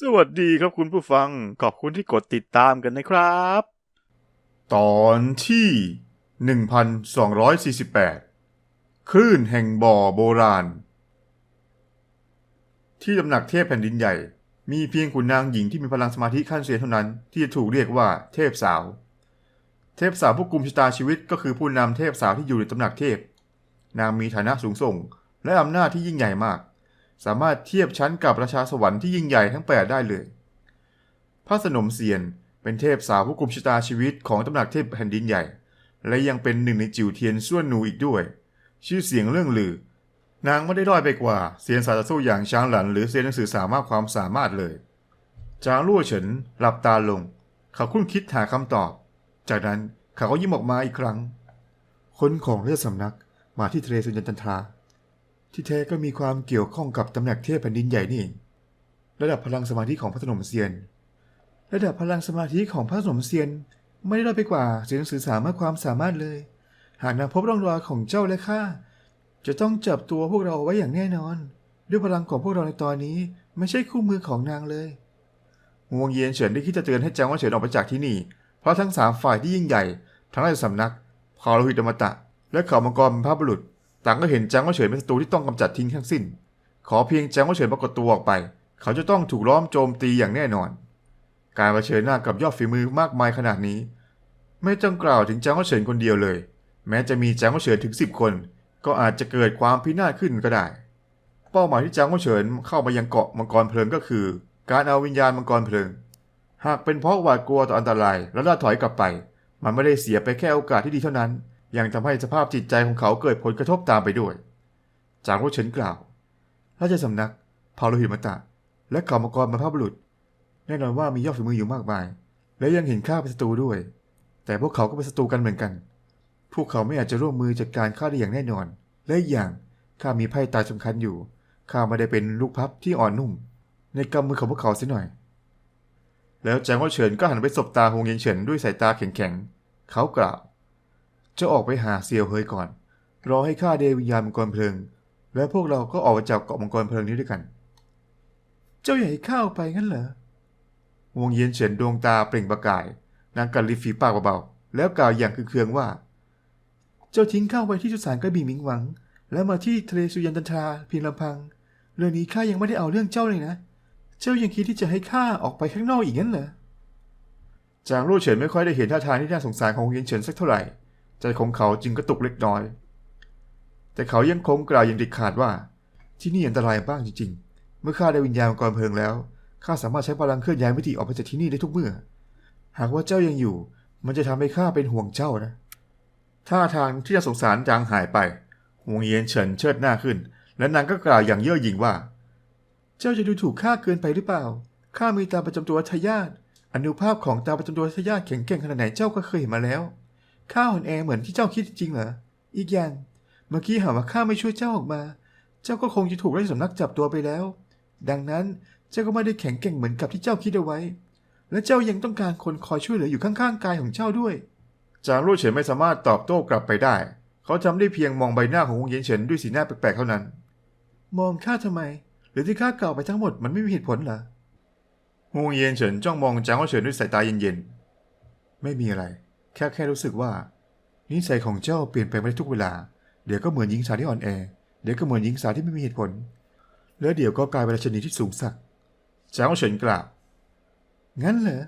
สวัสดีครับคุณผู้ฟัง ขอบคุณที่กดติดตามกันนะครับ ตอนที่ 1248 คลื่นแห่งบ่อโบราณ ที่ตำหนักเทพแผ่นดินใหญ่ มีเพียงขุนนางหญิงที่มีพลังสมาธิขั้นเซียเท่านั้นที่จะถูกเรียกว่าเทพสาว เทพสาวผู้กุมชะตาชีวิตก็คือผู้นำเทพสาวที่อยู่ในตำหนักเทพ นางมีฐานะสูงส่ง และอำนาจที่ยิ่งใหญ่มาก สามารถเทียบชั้นกับราชาสวรรค์ที่ยิ่งใหญ่ทั้งแปดได้เลย พระสนมเซียนเป็นเทพสาวผู้กุมชะตาชีวิตของตำหนักเทพแผ่นดินใหญ่ และยังเป็นหนึ่งในจิ๋วเทียนส่วนหนูอีกด้วย ชื่อเสียงเรื่องลือ นางไม่ได้ด้อยไปกว่าเซียนสาตสู้อย่างช้างหลัน หรือเซียนหนังสือสามารถความสามารถเลย จางลู่เฉินหลับตาลง เขาคุ้นคิดหาคำตอบ จากนั้นเขาก็ยิ้มออกมาอีกครั้ง คนของเลือดสำนักมาที่ทะเลสุญจันทรา ที่แท้ก็มีความเกี่ยวข้องกับตำแหน่งเทพแผ่นดินใหญ่นี่เองระดับพลังสมาธิของพระสนมเซียน ระดับพลังสมาธิของพระสนมเซียน ไม่ได้ด้อยไปกว่าเสียงสื่อสารมากความสามารถเลย หากนางพบร่องรอยของเจ้าและข้าจะต้องจับตัวพวกเราไว้อย่างแน่นอน ด้วยพลังของพวกเราในตอนนี้ ไม่ใช่คู่มือของนางเลยงวงเยียนเฉินได้คิดจะเตือนให้จางว่าเฉินออกไปจากที่นี่ เพราะทั้งสามฝ่ายที่ยิ่งใหญ่ ทั้งราชสำนักพาโลหิตอมตะ และเขามังกรเป็นพระบุรุษ ต่างก็เห็นจางว่าเฉินเป็นศัตรูที่ต้องกำจัดทิ้งทั้งสิ้น ขอเพียงจางว่าเฉินปรากฏตัวออกไป เขาจะต้องถูกล้อมโจมตีอย่างแน่นอน การเผชิญหน้ากับยอดฝีมือมากมายขนาดนี้ ไม่ต้องกล่าวถึงจางว่าเฉินคนเดียวเลย แม้จะมีจางว่าเฉินถึงสิบคน ก็อาจจะเกิดความพินาศขึ้นก็ได้ เป้าหมายที่จางว่าเฉินเข้ามายังเกาะมังกรเพลิงก็คือ การเอาวิญญาณมังกรเพลิง หากเป็นเพราะหวาดกลัวต่ออันตรายแล้วล่าถอยกลับไป มันไม่ได้เสียไปแค่โอกาสที่ดีเท่านั้น ยังทำให้สภาพจิตใจของเขาเกิดผลกระทบตามไปด้วย จางว่าเฉินกล่าว ราชสำนักพาโลหิมตะ และเขามกรบรรพบุรุษ แน่นอนว่ามียอดฝีมืออยู่มากมาย และยังเห็นข้าเป็นศัตรูด้วย แต่พวกเขาก็เป็นศัตรูกันเหมือนกัน พวกเขาไม่อาจจะร่วมมือจัดการข้าได้อย่างแน่นอน และอีกอย่างข้ามีไพ่ตายสำคัญอยู่ข้าไม่ได้เป็นลูกพับที่อ่อนนุ่ม ในกำมือของพวกเขาเสียหน่อย แล้วแจางว่าเฉินก็หันไปสบตาฮงเย็นเฉินด้วยสายตาแข็งๆเขากล่าว จะออกไปหาเซียวเฮยก่อน รอให้ข้าเดวิญญาณมังกรเพลิง และพวกเราก็ออกมาจากเกาะมังกรเพลิงนี้ด้วยกัน เจ้าใหญ่ข้าไปงั้นเหรอวงเย็นเฉินดวงตาเปล่งประกาย นางกัดริมฝีปากเบาๆแล้วกล่าวอย่างคือเคืองว่า เจ้าทิ้งข้าไว้ที่สุสานกระบี่หมิงหวัง แล้วมาที่ทะเลสุยันตันทราเพียงลำพัง เรื่องนี้ข้ายังไม่ได้เอาเรื่องเจ้าเลยนะ เจ้ายังคิดที่จะให้ข้าออกไปข้างนอกอีกงั้นเหรอจางลู่เฉินไม่ค่อยได้เห็นท่าทางที่น่าสงสารของวงเย็นเฉินสักเท่าไหร่ ใจของเขาจึงกระตุกเล็กน้อย แต่เขายังคงกล่าวอย่างเด็ดขาดว่า ที่นี่อันตรายบ้างจริง ๆ เมื่อข้าได้วิญญาณมังกรเพลิงแล้วข้าสามารถใช้พลังเคลื่อนย้ายมิติออกไปจากที่นี่ได้ทุกเมื่อ หากว่าเจ้ายังอยู่ มันจะทำให้ข้าเป็นห่วงเจ้านะท่าทางที่จะสงสารจางหายไปหวงเยียนเฉินเชิดหน้าขึ้น และนางก็กล่าวอย่างเย่อหยิ่งว่า เจ้าจะดูถูกข้าเกินไปหรือเปล่าข้ามีตาประจำตัวทายาทอนุภาพของตาประจำตัวทายาทแข็งแกร่งขนาดไหนเจ้าก็เคยเห็นมาแล้ว ข้าอ่อนแอเหมือนที่เจ้าคิดจริงเหรอ อีกอย่าง เมื่อกี้หาว่าข้าไม่ช่วยเจ้าออกมา เจ้าก็คงจะถูกราชสำนักจับตัวไปแล้ว ดังนั้นเจ้าก็ไม่ได้แข็งแกร่งเหมือนกับที่เจ้าคิดเอาไว้ และเจ้ายังต้องการคนคอยช่วยเหลืออยู่ข้างๆกายของเจ้าด้วย จางลู่เฉินไม่สามารถตอบโต้กลับไปได้ เขาทำได้เพียงมองใบหน้าของฮงเย็นเฉินด้วยสีหน้าแปลกๆเท่านั้น มองข้าทำไม หรือที่ข้ากล่าวไปทั้งหมดมันไม่มีเหตุผลเหรอฮงเย็นเฉินจ้องมองจางว่าเฉินด้วยสายตาเย็นๆ ไม่มีอะไร แค่แค่รู้สึกว่า นิสัยของเจ้าเปลี่ยนไปไม่ได้ทุกเวลา เดี๋ยวก็เหมือนหญิงสาวที่อ่อนแอ เดี๋ยวก็เหมือนหญิงสาวที่ไม่มีเหตุผล แล้วเดี๋ยวก็กลายเป็นราชนีที่สูงสักดิ์จางว่าเฉินกล่าว งั้นเหรอ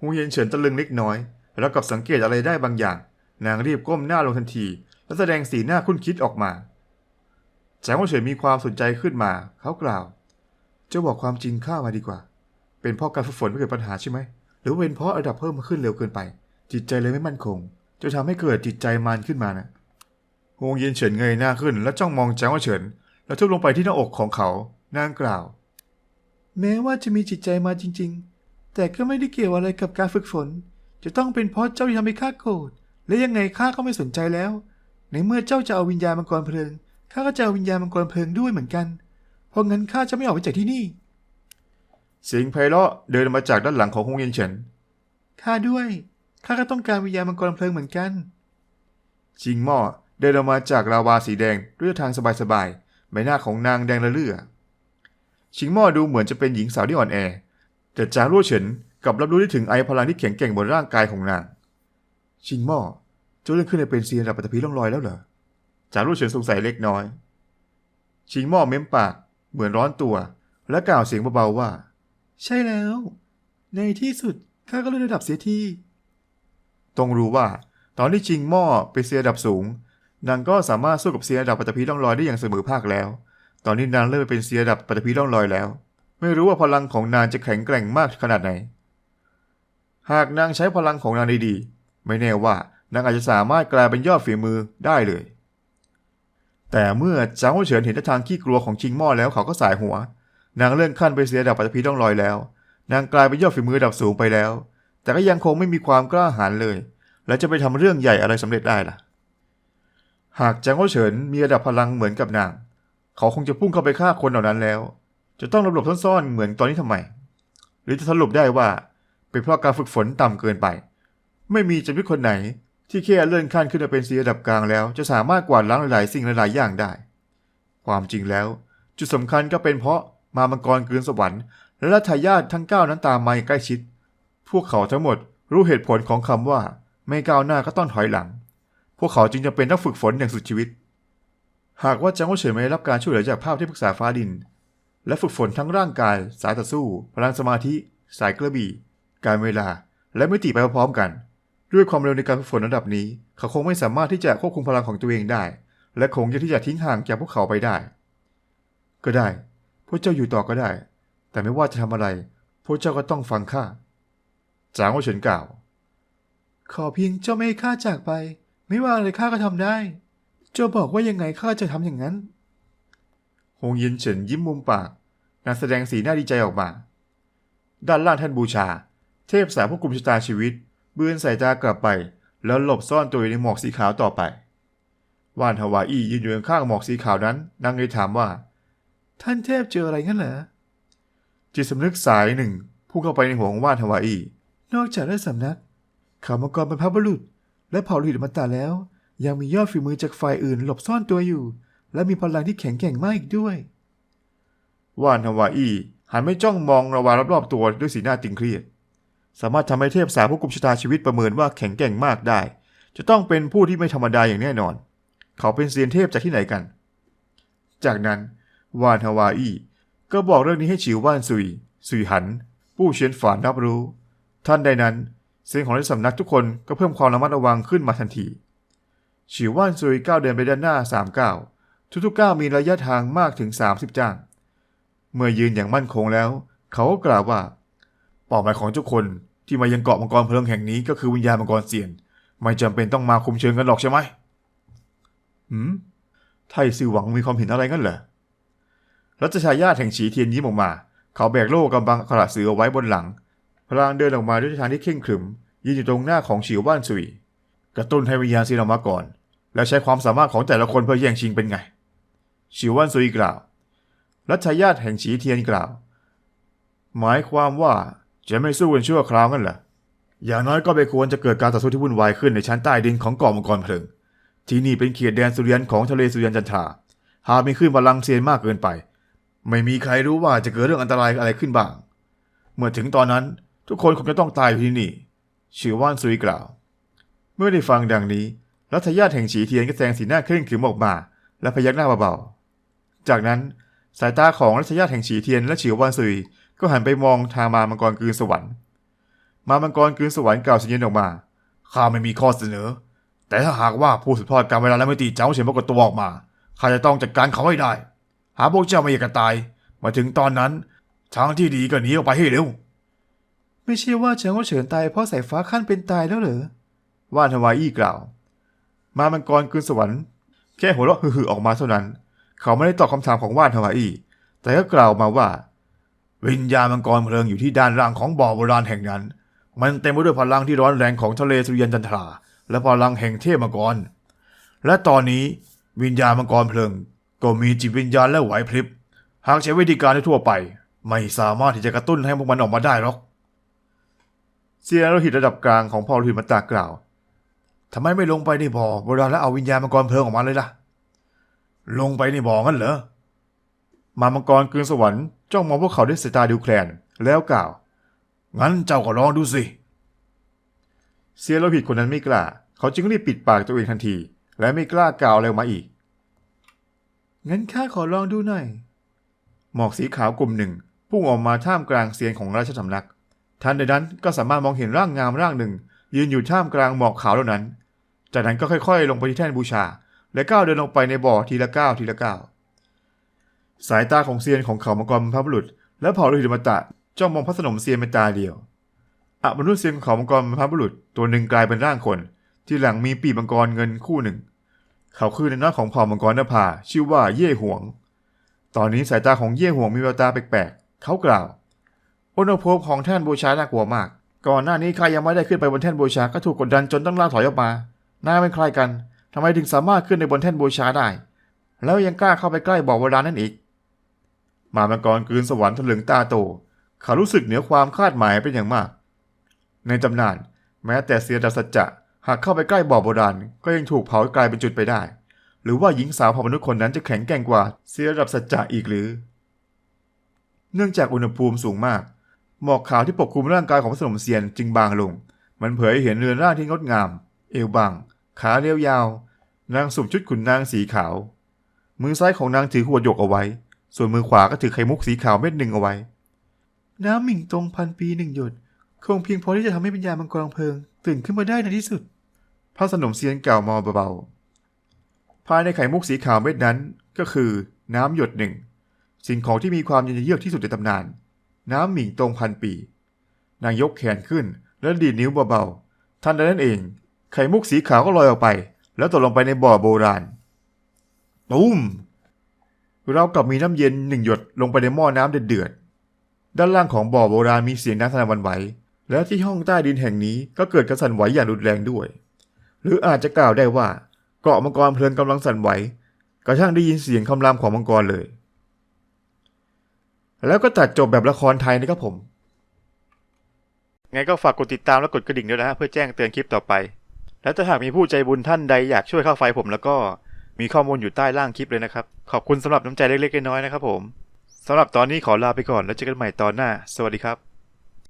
ฮูเย็นเฉินตะลึงเล็กน้อย แล้วกับสังเกตอะไรได้บางอย่าง นางรีบก้มหน้าลงทันที และแสดงสีหน้าคุ้นคิดออกมาจางว่าเฉินมีความสนใจขึ้นมา เขากล่าว เจ้าบอกความจริงข้ามาดีกว่า เป็นเพราะการฝึกฝนไม่เกิดปัญหาใช่ไหม หรือเป็นเพราะระดับเพิ่มขึ้นเร็วเกินไป จิตใจเลยไม่มั่นคงจะทำให้เกิดจิตใจมันขึ้นมานะฮงเย็นเฉินเงยหน้าขึ้น และจ้องมองจางว่าเฉิน แล้วทุบลงไปที่หน้าอกของเขานางกล่าว แม้ว่าจะมีจิตใจมาจริง ๆ แต่ก็ไม่ได้เกี่ยวอะไรกับการฝึกฝน จะต้องเป็นเพราะเจ้าที่ทำให้ข้าโกรธและยังไงข้าก็ไม่สนใจแล้ว ในเมื่อเจ้าจะเอาวิญญาณมังกรเพลิงข้าก็จะเอาวิญญาณมังกรเพลิงด้วยเหมือนกัน เพราะงั้นข้าจะไม่ออกไปจากที่นี่ เสียงไพเราะเดินมาจากด้านหลังของฮงเย็นเฉินข้าด้วย ข้าก็ต้องการวิญญาณมังกรเพลิงเหมือนกันจิงหม้อเดินออกมาจากลาวาสีแดงด้วยทางสบายๆ ใบหน้าของนางแดงระเรื่อ ชิงหม่อดูเหมือนจะเป็นหญิงสาวที่อ่อนแอ แต่จางรั่วเฉินกลับรับรู้ได้ถึงไอพลังที่แข็งแกร่งบนร่างกายของนาง ชิงหม่อเจ้าเลื่อนขึ้นไปเป็นเซียนระดับปัตตภีร่องลอยแล้วเหรอจางรั่วเฉินสงสัยเล็กน้อย ชิงหม่อเม้มปากเหมือนร้อนตัว และกล่าวเสียงเบาๆว่า ใช่แล้ว ในที่สุดข้าก็เลื่อนระดับเสียที ต้องรู้ว่า ตอนที่ชิงหม้อเป็นเซียดับสูง นางก็สามารถสู้กับเซียดับปัตภีร่องลอยได้อย่างเสมอภาคแล้ว ตอนนี้นางเริ่มเป็นเซียดับปัตภีร่องลอยแล้ว ไม่รู้ว่าพลังของนางจะแข็งแกร่งมากขนาดไหน หากนางใช้พลังของนางดีๆ ไม่แน่ว่านางอาจจะสามารถกลายเป็นยอดฝีมือได้เลย แต่เมื่อจางเฉินเห็นท่าทางขี้กลัวของชิงหม้อแล้วเขาก็สายหัว นางเลื่อนขั้นไปเสียดับปัตภีร่องลอยแล้ว นางกลายเป็นยอดฝีมือดับสูงไปแล้ว แต่ก็ยังคงไม่มีความกล้าหาญเลย และจะไปทำเรื่องใหญ่อะไรสำเร็จได้ล่ะ หากจางหัวเฉินมีระดับพลังเหมือนกับนาง เขาคงจะพุ่งเข้าไปฆ่าคนเหล่านั้นแล้ว จะต้องหลบๆซ่อนๆเหมือนตอนนี้ทำไม หรือจะสรุปได้ว่าเป็นเพราะการฝึกฝนต่ำเกินไป ไม่มีจำพิคนไหนที่แค่เลื่อนขั้นขึ้นมาเป็นสีระดับกลางแล้ว จะสามารถกวาดล้างหลายๆสิ่งหลายๆอย่างได้ ความจริงแล้ว จุดสำคัญก็เป็นเพราะมามังกรเกินสวรรค์และรัฐายาททั้งเก้านั้นตามมาอย่างใกล้ชิด พวกเขาทั้งหมดรู้เหตุผลของคำว่า ไม่ก้าวหน้าก็ต้องถอยหลัง พวกเขาจึงจะเป็นนักฝึกฝนอย่างสุดชีวิต หากว่าจางโอเฉินไม่ได้รับการช่วยเหลือจากภาพที่ปรึกษาฟ้าดิน และฝึกฝนทั้งร่างกาย สายต่อสู้ พลังสมาธิ สายกระบี่ การเวลา และมิติไปพร้อมกัน ด้วยความเร็วในการฝึกฝนระดับนี้ เขาคงไม่สามารถที่จะควบคุมพลังของตัวเองได้ และคงจะที่จะทิ้งห่างจากพวกเขาไปได้ ก็ได้ พวกเจ้าอยู่ต่อก็ได้ แต่ไม่ว่าจะทำอะไร พวกเจ้าก็ต้องฟังข้า จางโอเฉินกล่าว ขอเพียงเจ้าไม่ให้ข้าจากไป ไม่ว่าอะไรข้าก็ทำได้ เจ้าบอกว่ายังไงข้าจะทำอย่างนั้นฮงยินเฉินยิ้มมุมปากนางแสดงสีหน้าดีใจออกมา ด้านล่างท่านบูชา เทพสาวผู้กุมชะตาชีวิต เบือนสายตากลับไป แล้วหลบซ่อนตัวอยู่ในหมอกสีขาวต่อไป ว่านฮาวาอียืนอยู่ข้างๆหมอกสีขาวนั้น นางเลยถามว่า ท่านเทพเจออะไรงั้นเหรอจิตสำนึกสายหนึ่งพุ่งเข้าไปในหัวของว่านฮาวาอี นอกจากได้สำนักข่าวมังกรเป็นพระบุรุษ และเผ่าลุยดมาตาแล้ว ยังมียอดฝีมือจากฝ่ายอื่นหลบซ่อนตัวอยู่ และมีพลังที่แข็งแกร่งมากอีกด้วย ว่านฮาวาอีหันไม่จ้องมองระวารอบๆตัวด้วยสีหน้าตึงเครียด สามารถทำให้เทพสาวผู้กุมชะตาชีวิตประเมินว่าแข็งแกร่งมากได้ จะต้องเป็นผู้ที่ไม่ธรรมดาอย่างแน่นอน เขาเป็นเซียนเทพจากที่ไหนกัน จากนั้นวานฮาวาอีก็บอกเรื่องนี้ให้ฉิวว่านซุย ซุยหัน ผู้เชียนฝานรับรู้ ท่านใดนั้นเสียงของในสำนักทุกคนก็เพิ่มความระมัดระวังขึ้นมาทันทีฉิวว่านซุยก้าวเดินไปด้านหน้าสามก้าวทุกๆก้าวมีระยะทางมากถึง 30จ้าง เมื่อยืนอย่างมั่นคงแล้ว เขาก็กล่าวว่าเป้าหมายของทุกคนที่มายังเกาะมังกรเพลิงแห่งนี้ก็คือวิญญาณมังกรเซียน ไม่จำเป็นต้องมาคุมเชิงกันหรอกใช่ไหมหืมไทซื่อหวังมีความเห็นอะไรงั้นเหรอรัชชายาแห่งฉีเทียนยิ้มออกมา เขาแบกโล่กำบังขระเสือเอาไว้บนหลัง พลางเดินออกมาด้วยทางที่เข่งขรึม ยืนอยู่ตรงหน้าของฉิวว่านซุยกระตุ้นให้วิญญาณซีนออกมาก่อน แล้วใช้ความสามารถของแต่ละคนเพื่อแย่งชิงเป็นไงฉิวว่านซุยกล่าว รัชญาติแห่งฉีเทียนกล่าว หมายความว่าจะไม่สู้กันชั่วคราวงั้นเหรออย่างน้อยก็ไม่ควรจะเกิดการต่อสู้ที่วุ่นวายขึ้นในชั้นใต้ดินของเกาะมังกรเพลิง ที่นี่เป็นเขตแดนสุริยันของทะเลสุริยันจันทราหากมีขึ้นพลังเซียนมากเกินไป ไม่มีใครรู้ว่าจะเกิดเรื่องอันตรายอะไรขึ้นบ้าง เมื่อถึงตอนนั้น ทุกคนคงจะต้องตายอยู่ที่นี่ชื่อว่านซุยกล่าว เมื่อได้ฟังดังนี้รัฐญาติแห่งฉีเทียนก็แสดงสีหน้าเคร่งขรึมออกมา และพยักหน้าเบาๆ จากนั้นสายตาของรัชญาติแห่งฉีเทียนและฉิวว่านซุยก็หันไปมองทางมามังกรกืนสวรรค์ มามังกรกืนสวรรค์กล่าวสัญญาณออกมาข้าไม่มีข้อเสนอ แต่ถ้าหากว่าผู้สืบทอดการเวลาและมิติเจ้าเฉียนปรากฏตัวออกมาข้าจะต้องจัดการเขาให้ได้ หาพวกเจ้าไม่อยากตาย มาถึงตอนนั้นทางที่ดีก็หนีออกไปให้เร็ว ไม่ใช่ว่าเฉิงว่าเฉินตายเพราะสายฟ้าขั้นเป็นตายแล้วเหรอว่านฮาวาอี้กล่าว มามังกรกลืนสวรรค์ แค่หัวเราะฮือๆออกมาเท่านั้น เขาไม่ได้ตอบคำถามของว่านฮาวาอี้แต่ก็กล่าวมาว่า วิญญาณมังกรเพลิงอยู่ที่ด้านล่างของบ่อโบราณแห่งนั้น มันเต็มไปด้วยพลังที่ร้อนแรงของทะเลสุริยันจันทรา และพลังแห่งเทพมังกร และตอนนี้วิญญาณมังกรเพลิง ก็มีจิตวิญญาณและไหวพริบ หากใช้วิธีการทั่วไป ไม่สามารถที่จะกระตุ้นให้พวกมันออกมาได้หรอก เซียนโลหิตระดับกลางของพ่อลหิมาตากล่าวทำไมไม่ลงไปในบ่อโบราณแล้วเอาวิญญาณมังกรเพลิงออกมาเลยล่ะ ลงไปในบ่องั้นเหรอ มามังกรกลืนสวรรค์จ้องมองพวกเขาด้วยสายตาดูแคลนแล้วกล่าว งั้นเจ้าก็ลองดูสิ เซียนโลหิตคนนั้นไม่กล้า เขาจึงรีบปิดปากตัวเองทันที และไม่กล้ากล่าวอะไรออกมาอีก งั้นข้าขอลองดูหน่อย หมอกสีขาวกลุ่มหนึ่งพุ่งออกมาท่ามกลางเซียนของราชสำนัก ทันใดนั้นก็สามารถมองเห็นร่างงามร่างหนึ่ง ยืนอยู่ท่ามกลางหมอกขาวเหล่านั้น จากนั้นก็ค่อยๆ ลงไปที่แท่นบูชา และก้าวเดินลงไปในบ่อทีละก้าวทีละก้าวสายตาของเซียนของเขามังกรบรรพบุรุษ และเผ่าฤาษีมตะจ้องมองพระสนมเซียนเป็นตาเดียวอะมนุษย์เซียนของเขามังกรบรรพบุรุษ ตัวหนึ่งกลายเป็นร่างคน ที่หลังมีปีกมังกรเงินคู่หนึ่ง เขาคือในน้อยของเผ่ามังกรนภาชื่อว่าเย่หวง ตอนนี้สายตาของเย่หวงมีแววตาแปลกๆเขากล่าว อุณหภูมิของแท่นบูชาน่ากลัวมาก ก่อนหน้านี้ข้ายังไม่ได้ขึ้นไปบนแท่นบูชาก็ถูกกดดันจนต้องล่าถอยออกมานายเป็นใครกันทำไมถึงสามารถขึ้นในบนแท่นบูชาได้ แล้วยังกล้าเข้าไปใกล้บ่อโบราณนั่นอีก มามังกรกืนสวรรค์ถลึงตาโต เขารู้สึกเหนือความคาดหมายเป็นอย่างมาก ในตำนานแม้แต่เสียดาสัจจะหากเข้าไปใกล้บ่อโบราณก็ยังถูกเผากลายเป็นจุดไปได้ หรือว่าหญิงสาวเผ่ามนุษย์คนนั้นจะแข็งแกร่งกว่าเสียระดับสัจจะอีกหรือ เนื่องจากอุณหภูมิสูงมาก หมอกขาวที่ปกคลุมร่างกายของพระสนมเซียนจึงบางลง มันเผยให้เห็นเรือนร่างที่งดงาม เอวบาง ขาเรียวยาว นางสวมชุดขุนนางสีขาว มือซ้ายของนางถือหัวหยกเอาไว้ ส่วนมือขวาก็ถือไข่มุกสีขาวเม็ดหนึ่งเอาไว้ น้ำหมิ่งตรงพันปีหนึ่งหยด คงเพียงพอที่จะทำให้วิญญามังกรเพลิง ตื่นขึ้นมาได้ในที่สุด พระสนมเซียนกล่าวมาเบาๆ ภายในไข่มุกสีขาวเม็ดนั้นก็คือ น้ำหยดหนึ่ง สิ่งของที่มีความเย็นเยือกที่สุดในตำนาน น้ำหมิงตรงพันปี นางยกแขนขึ้น แล้วดีดนิ้วเบาๆท่านใดนั้นเอง ไข่มุกสีขาวก็ลอยออกไป แล้วตกลงไปในบ่อโบราณตุ้มเรากลับมีน้ำเย็นหนึ่งหยดลงไปในหม้อน้ำเดือดๆด้านล่างของบ่อโบราณมีเสียงน้ำสั่นวันไหว และที่ห้องใต้ดินแห่งนี้ก็เกิดกระสั่นไหวอย่างรุนแรงด้วย หรืออาจจะกล่าวได้ว่าเกาะมังกรเพลิงกำลังสั่นไหวกระทั่งได้ยินเสียงคำรามของมังกรเลย แล้วก็ตัดจบแบบละครไทยนะครับผม ไงก็ฝากกดติดตามและกดกระดิ่งด้วยนะฮะเพื่อแจ้งเตือนคลิปต่อไป และถ้าหากมีผู้ใจบุญท่านใดอยากช่วยค่าไฟผมแล้วก็มีข้อมูลอยู่ใต้ล่างคลิปเลยนะครับ ขอบคุณสำหรับน้ำใจเล็กๆน้อยๆนะครับผมสำหรับตอนนี้ขอลาไปก่อนแล้วเจอกันใหม่ตอนหน้า สวัสดีครับ